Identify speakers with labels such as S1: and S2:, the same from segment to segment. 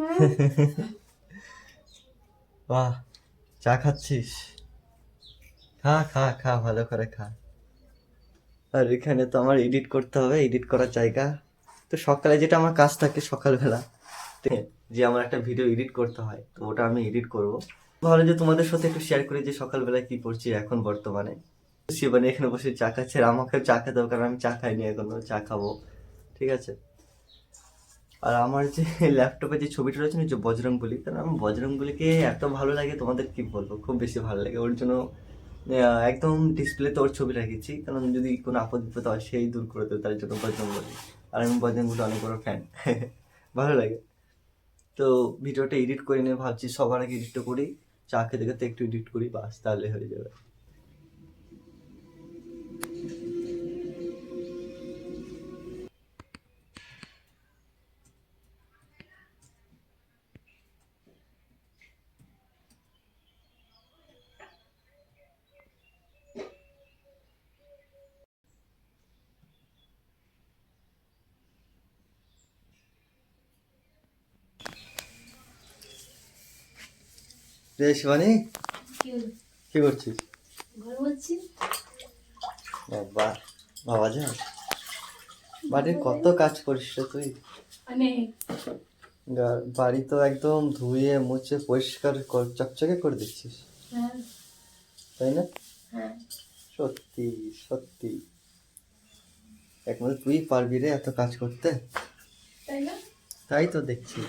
S1: বাহ, চা খাচ্ছিস? খা খা খা, ভালো করে খা। আর এখানে তো আমার এডিট করতে হবে এডিট করার জায়গা। তো সকালে যেটা আমার কাজ থাকে সকালবেলা যে আমার একটা ভিডিও এডিট করতে হয়, তো ওটা আমি এডিট করব। ভালো যে তোমাদের সাথে একটু শেয়ার করি যে সকালবেলা কি করছি এখন বর্তমানে। শিবানী এখানে বসে চা খাচ্ছে, আর আমাকে চা খেতে হবে, কারণ আমি চা খাইনি এখনও, চা খাব। ঠিক আছে? আর আমার যে ল্যাপটপে যে ছবিটা রয়েছে না যে বজরং বলি কারণ আমি বজরং বলিকে এত ভালো লাগে, তোমাদের কি বলব? খুব বেশি ভালো লাগে। ওর জন্য একদম ডিসপ্লেতে ওর ছবি রেখেছি। কারণ যদি কোনো আপদ বিপদ হয়, সেই দূর করে দেবে তার জন্য বজরং বলি আর আমি বজরং বলি অনেক বড় ফ্যান ভালো লাগে। তো ভিডিওটা এডিট করে নিয়ে ভাবছি, সবার আগে এডিটটা করি। চা খেতে খেতে একটু এডিট করি, বাস, তাহলে হয়ে যাবে। রে শিবানী?
S2: কি
S1: করছিস? বাবা বাবা যা। বাড়ির কত কাজ করিস রে তুই? বাড়ি তো একদম ধুয়ে মুছে পরিষ্কার কর- চকচকে করে দিচ্ছিস।
S2: হ্যাঁ।
S1: তাই না?
S2: হ্যাঁ।
S1: সত্যি সত্যি। একমাত্র তুই পারবি রে এত কাজ করতে?
S2: তাই
S1: তো দেখছি।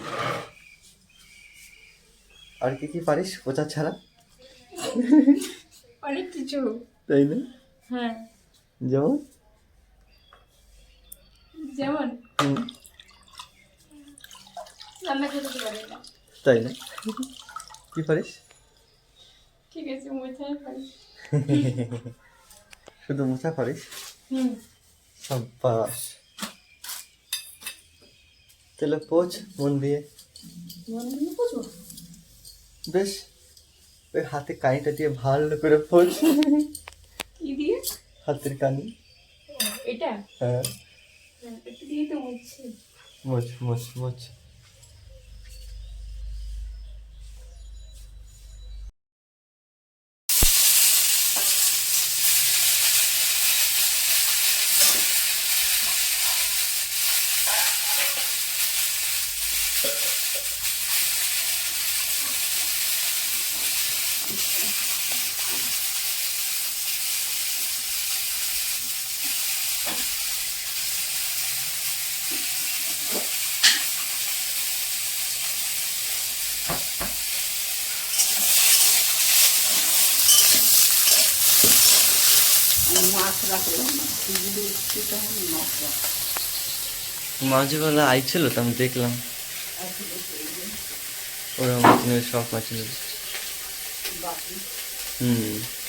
S1: আর কি কি পারিস পোচা ছাড়া?
S2: অনেক কিছু।
S1: তাই না?
S2: হ্যাঁ।
S1: যেমন?
S2: যেমন?
S1: তাই না? কি পারিস?
S2: ঠিক আছে মোছাই পারি
S1: শুধু মোছা পারিস?
S2: হুম।
S1: সাব্বাস। তাহলে পোচ মন দিয়ে।
S2: মন দিয়ে বুঝব
S1: বেশ ওই হাতে কানিটা দিয়ে ভালো করে পোচ
S2: কি দিয়ে
S1: হাতের কানি।
S2: এটা?
S1: হ্যাঁ।
S2: হ্যাঁ এটা দিয়ে তো মুছছি।
S1: মুছ মোচ মোচ মাঝবেলা আইছিল তো আমি দেখলাম। ওরা মাছ সব নেবে। হুম।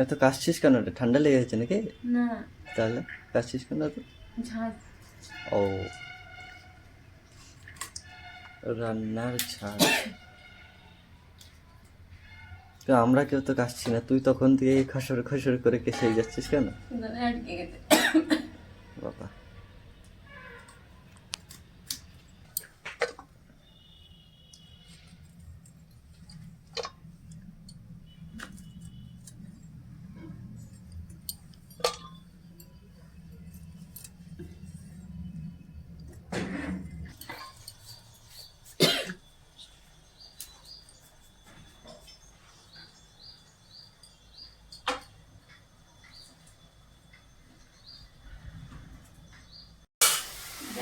S1: এত কাশছিস কেন? রে ঠান্ডা লেগে গেছে নাকি?
S2: না।
S1: তাহলে কাশছিস কেন? তো ও। রান্নার ছাড় তো আমরা কেউ তো কাশছি না তুই তখন থেকে খসর খসর করে কেসে যাচ্ছিস কেন? বাবা।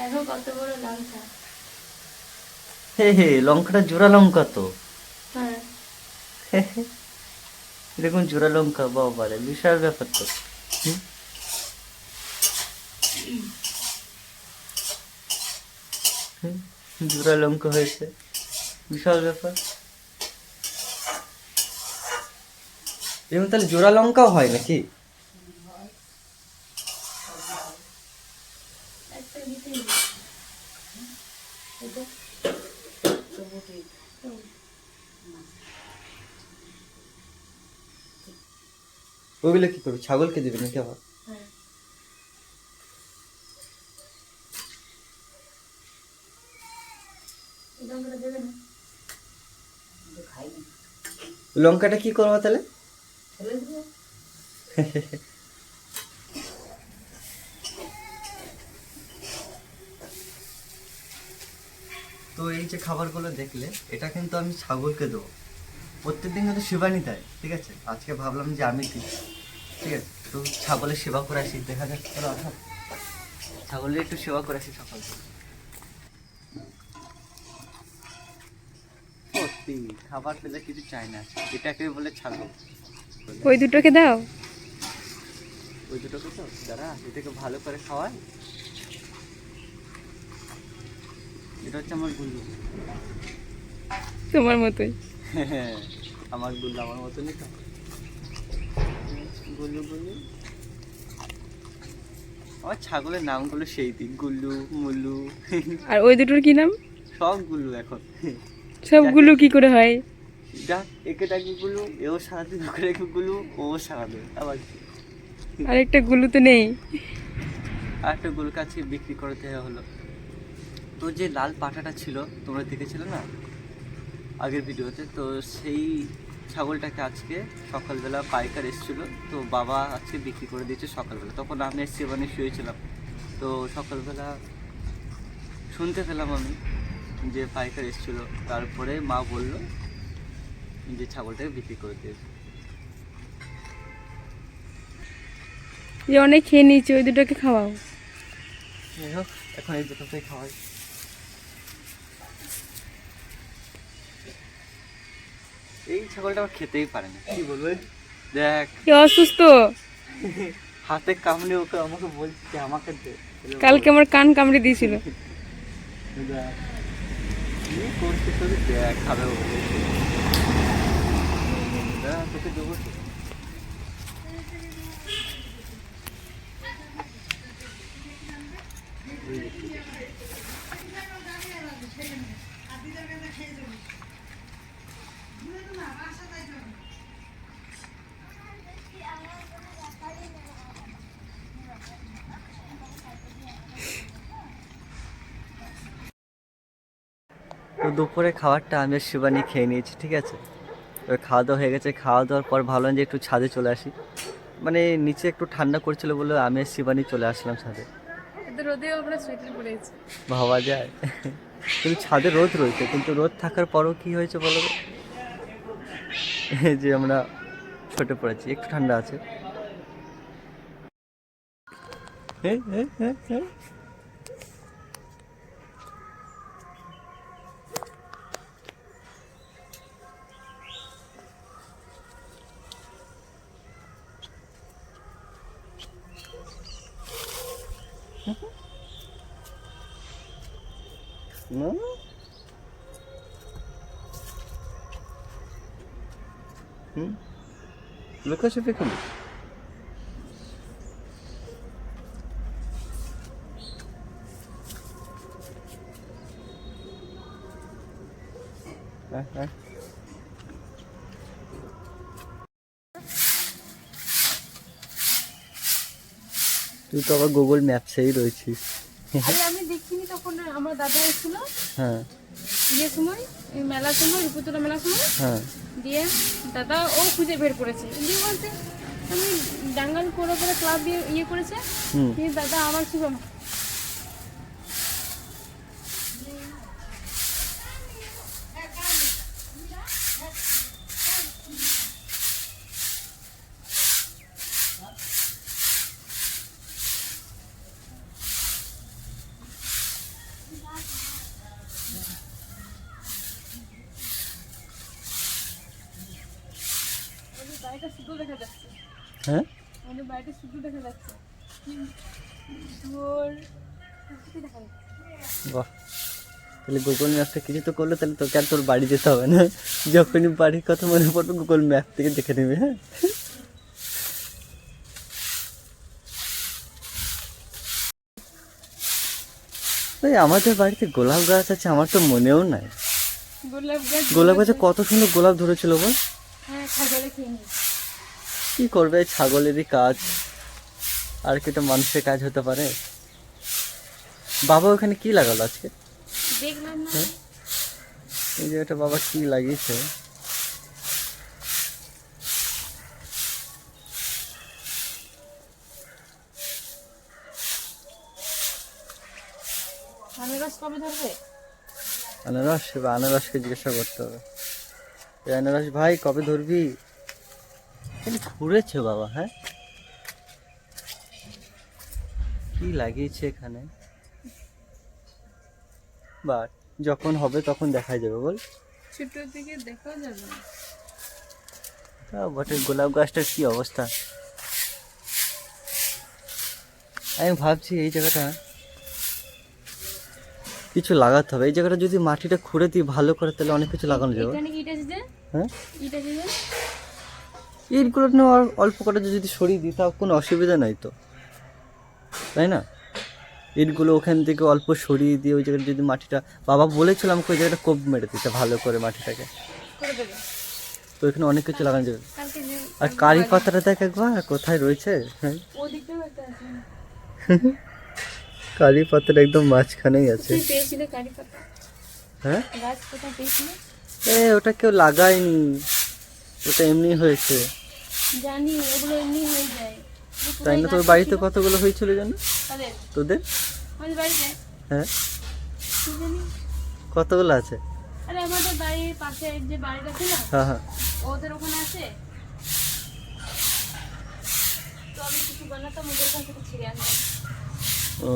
S2: দেখো কত বড় লঙ্কা।
S1: হে হে লঙ্কাটা জোড়া লঙ্কা তো।
S2: হ্যাঁ।
S1: এরকম জোড়া লঙ্কা বাবারে বিশাল ব্যাপার তো। জোড়া লঙ্কা হয়েছে বিশাল ব্যাপার। এরকম তাহলে জোড়া লঙ্কাও হয় নাকি
S2: একটা দিতে
S1: ওগুলো কি করবে? ছাগলকে দেবে নাকি আবার?
S2: হ্যাঁ। লঙ্কাটা
S1: কি করব তাহলে? তো এই যে খাবারগুলো দেখলে এটা কিন্তু আমি ছাগলকে দেবো। প্রত্যেক প্রত্যেকদিন কিন্তু শিবানি দেয় ঠিক আছে? আজকে ভাবলাম যে আমি দিই ঠিক আছে? তো ছাগলের সেবা করে আসি দেখা যাক। চলো আসো। ছাগলের একটু সেবা করে আসি সকাল সত্যি খাবার পেলে কিছু চাই না এটাকে বলে ছাগল।
S3: ওই দুটোকে দাও।
S1: ওই দুটোকে তো যারা এটাকে ভালো করে খাওয়ায় এটা হচ্ছে আমার গুল্লু।
S3: তোমার মতোই।
S1: আমার গুল্লু আমার মতনই তো। গুল্লু গুল্লু। আমার ছাগলের নামগুলো সেই দিক গুল্লু মুল্লু।
S3: আর ওই দুটোর কি নাম?
S1: সব গুল্লু এখন।
S3: সবগুলো কি করে হয়?
S1: ডাক একে ডাকবে গুলু এও সারাদিন ওকে ডাকবে গুলু ও সারাদিন আবার?
S3: আরেকটা গুলো তো নেই।
S1: আর একটা গরুর কাছে বিক্রি করতে হলো। তো যে লাল পাটাটা ছিল তোমরা দেখেছিলে না? আগের ভিডিওতে। তো সেই ছাগলটাকে আজকে সকালবেলা পাইকার এসেছিল। তো বাবা আজকে বিক্রি করে দিয়েছে সকালবেলা। তখন আমি এসে মানে শুয়েছিলাম। তো সকালবেলা শুনতে পেলাম আমি যে পাইকার এসেছিল। তারপরে মা বলল যে ছাগলটাকে বিক্রি করে দিয়েছে
S3: যে অনেক খেয়ে নিয়েছি ওই দুটোকে খাওয়াও।
S1: এখন এই দুটোতেই খাওয়াই। এই ছাগলটা আমার খেতেই পারে না। কি বলবে? দেখ।
S3: কি অসুস্থ।
S1: হাতে কামড়ে ওকে আমাকে বলছে আমাকে দে।
S3: কালকে আমার কান কামড়ে দিয়েছিল।
S1: দেখ খাবে ও দেখ, তোকে দেবো দুপুরে খাবারটা আমি আর শিবানী খেয়ে নিয়েছি ঠিক আছে? এবার খাওয়া দাওয়া হয়ে গেছে। খাওয়া দাওয়ার পর ভাবলাম যে একটু ছাদে চলে আসি। মানে নিচে একটু ঠান্ডা করছিল বলে আমি আর শিবানী চলে আসলাম ছাদে। ভাবা যায়। কিন্তু ছাদে রোদ রয়েছে কিন্তু রোদ থাকার পরও কি হয়েছে বলো? এই যে আমরা ছোটে পড়েছি একটু ঠান্ডা আছে। হ্যাঁ হ্যাঁ হ্যাঁ হ্যাঁ No? হুম লুকাছুপি খেলি হ্যাঁ হ্যাঁ তুই তো আবার গুগল ম্যাপসেই রয়েছিস।
S3: আরে আমি দেখিনি তখন আমার দাদা এসেছিল।
S1: হ্যাঁ।
S3: ইয়ে সময় এই মেলার সময় রূপতলা মেলার সময়।
S1: হ্যাঁ।
S3: দিয়ে দাদা ও খুঁজে বের করেছে। দিয়ে বলতে আমি ডাঙ্গাল করে করে ক্লাব দিয়ে ইয়ে করেছে? দিয়ে দাদা আমার কি বল- ওই বাড়িটা শুধু দেখা যাচ্ছে
S1: হ্যাঁ
S3: আমাদের বাড়িটা শুধু দেখা যাচ্ছে কি সুন্দর কিছুই দেখা যাচ্ছে না।
S1: বাহ। তাহলে গুগল ম্যাপটা কিছু তো করলে তাহলে তোকে আর তোর বাড়ি যেতে হবে না। যখনই বাড়ির কথা মনে পড়বে গুগল ম্যাপ থেকে দেখে নেবে হ্যাঁ? ওই আমাদের বাড়িতে গোলাপ গাছ আছে আমার তো মনেও নাই।
S3: গোলাপ গাছ
S1: গোলাপ গাছে কত সুন্দর গোলাপ ধরেছিল বল?
S3: হ্যাঁ
S1: কি করবে? ছাগলেরই কাজ। আর কি তো মানুষের কাজ হতে পারে। বাবা ওখানে কি লাগালো আজকে? হ্যাঁ? এই যে এটা বাবা কি লাগিয়েছে?
S3: আনারস কবে ধরবে?
S1: আনারস? আনারসকে জিজ্ঞাসা করতে হবে। এই আনারস ভাই কবে ধরবি? ঘুরেছে বাবা হ্যাঁ? কি লাগিয়েছে এখানে? বাট যখন হবে তখন দেখা যাবে বল।
S3: ছোট থেকে দেখাও যাবে
S1: তা বটে গোলাপ গাছটার কি অবস্থা? আমি ভাবছি এই জায়গাটা কিছু লাগাতে হবে। এই জায়গাটা যদি মাটিটা খুঁড়ে দিই ভালো করে তাহলে অনেক কিছু লাগানো যাবে। হ্যাঁ? ইটগুলো নিয়ে অল্প কটা যদি সরিয়ে দিই তাও কোনো অসুবিধা নাই তো। তাই না? ইটগুলো ওখান থেকে অল্প সরিয়ে দিয়ে ওই জায়গায় যদি মাটিটা বাবা বলেছিল আমাকে ওই জায়গাটা কোপ মেরে দিতে ভালো করে মাটিটাকে। তো এখানে অনেক কিছু লাগানো যাবে। আর কারি পাতাটা দেখ একবার কোথায় রয়েছে? হ্যাঁ। কারি পাতাটা একদম মাঝখানেই আছে। হ্যাঁ? এ ওটা কেউ লাগায়নি। ওটা এমনি হয়েছে।
S3: জানি ওগুলো এমনি হয়ে যায়।
S1: তাই না? তোর বাড়িতে কতগুলো হয়েছিল জানো?
S3: তাদের? বাড়িতে?
S1: হ্যাঁ। কতগুলো আছে?
S3: আরে আমাদের বাড়ির পাশে যে বাড়িটা ছিল
S1: হ্যাঁ হ্যাঁ।
S3: ওদের ওখানে আছে। তো আমি কিছু বানাতাম ওদের কাছ থেকে ছিঁড়ে আনতাম।
S1: ও।